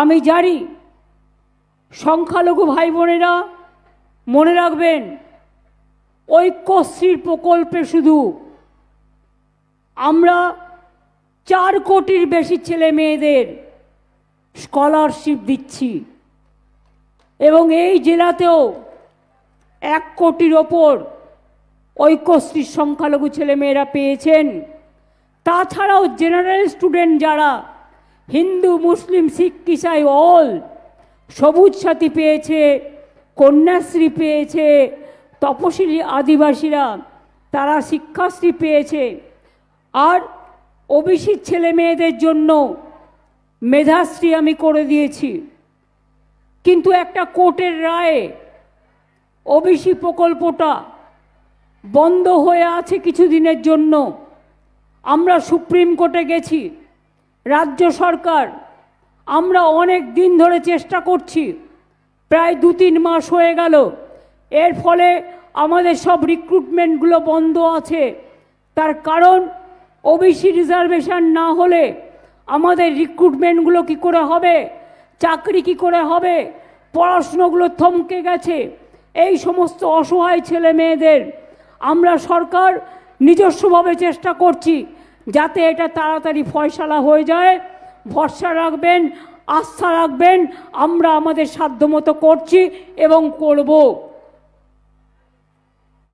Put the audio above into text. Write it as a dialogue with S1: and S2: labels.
S1: আমি জানি সংখ্যালঘু ভাই বোনেরা মনে রাখবেন ঐক্যশ্রীর প্রকল্পে শুধু আমরা চার কোটির বেশি ছেলে মেয়েদের স্কলারশিপ দিচ্ছি এবং এই জেলাতেও এক কোটির ওপর ঐক্যশ্রীর সংখ্যালঘু ছেলেমেয়েরা পেয়েছেন। তাছাড়াও জেনারেল স্টুডেন্ট যারা হিন্দু, মুসলিম, শিখ ইসাই অল সবুজ সাথী পেয়েছে, কন্যাশ্রী পেয়েছে, তপশিলি আদিবাসীরা, তারা শিক্ষাশ্রী পেয়েছে। আর ওবিসি ছেলে মেয়েদের জন্য মেধাশ্রী আমি করে দিয়েছি। কিন্তু একটা কোর্টের রায়ে ওবিসি প্রকল্পটা বন্ধ হয়ে আছে কিছুদিনের জন্য। আমরা সুপ্রিম কোর্টে গেছি। রাজ্য সরকার, আমরা অনেক দিন ধরে চেষ্টা করছি, প্রায় দু তিন মাস হয়ে গেল। এর ফলে আমাদের সব রিক্রুটমেন্টগুলো বন্ধ আছে। তার কারণ ওবিসি রিজার্ভেশন না হলে আমাদের রিক্রুটমেন্টগুলো কি করে হবে? চাকরি কি করে হবে? পড়াশুনোগুলো থমকে গেছে। এই সমস্ত অসহায় ছেলে মেয়েদের আমরা সরকার নিজস্বভাবে চেষ্টা করছি। যাতে এটা তাড়াতাড়ি ফয়সালা হয়ে যায়, ভরসা রাখবেন, আস্থা রাখবেন, আমরা আমাদের সাধ্যমতো করছি এবং করব।